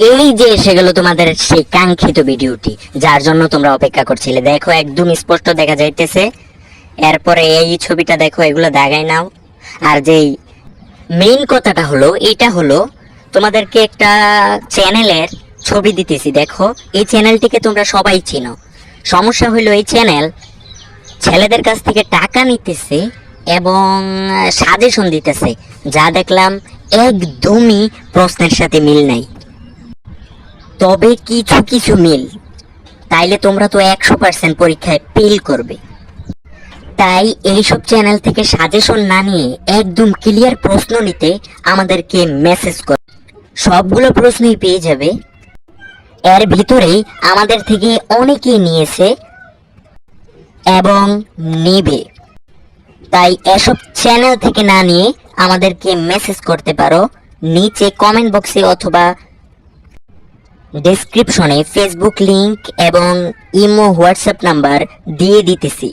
এই যে এসে গেল তোমাদের সেই কাঙ্ক্ষিত ভিডিওটি, যার জন্য তোমরা অপেক্ষা করছিলে। দেখো, একদম স্পষ্ট দেখা যাইতেছে। এরপরে এই ছবিটা দেখো, এগুলো দাগাই নাও। আর যেই মেইন কথাটা হলো, এটা হলো, তোমাদেরকে একটা চ্যানেলের ছবি দিতেছি। দেখো, এই চ্যানেলটিকে তোমরা সবাই চিনো। সমস্যা হলো এই চ্যানেল ছেলেদের কাছ থেকে টাকা নিতেছে এবং সাজেশন দিতেছে। যা দেখলাম, একদমই প্রশ্নের সাথে মিল নাই। তবে কিছু কিছু মিল। তাইলে তোমরা তো একশো পার্সেন্ট পরীক্ষায় ফেল করবে। তাই এইসব চ্যানেল থেকে সাজেশন না নিয়ে একদম ক্লিয়ার প্রশ্ন নিতে আমাদেরকে মেসেজ কর। সবগুলো প্রশ্নই পেয়ে যাবে। এর ভিতরেই আমাদের থেকে অনেকেই নিয়েছে এবং নেবে। তাই এসব চ্যানেল থেকে না নিয়ে আমাদেরকে মেসেজ করতে পারো। নিচে কমেন্ট বক্সে অথবা ডেসক্রিপশনে ফেসবুক লিংক এবং ইমো হোয়াটসঅ্যাপ নাম্বার দিয়ে দিতেছি।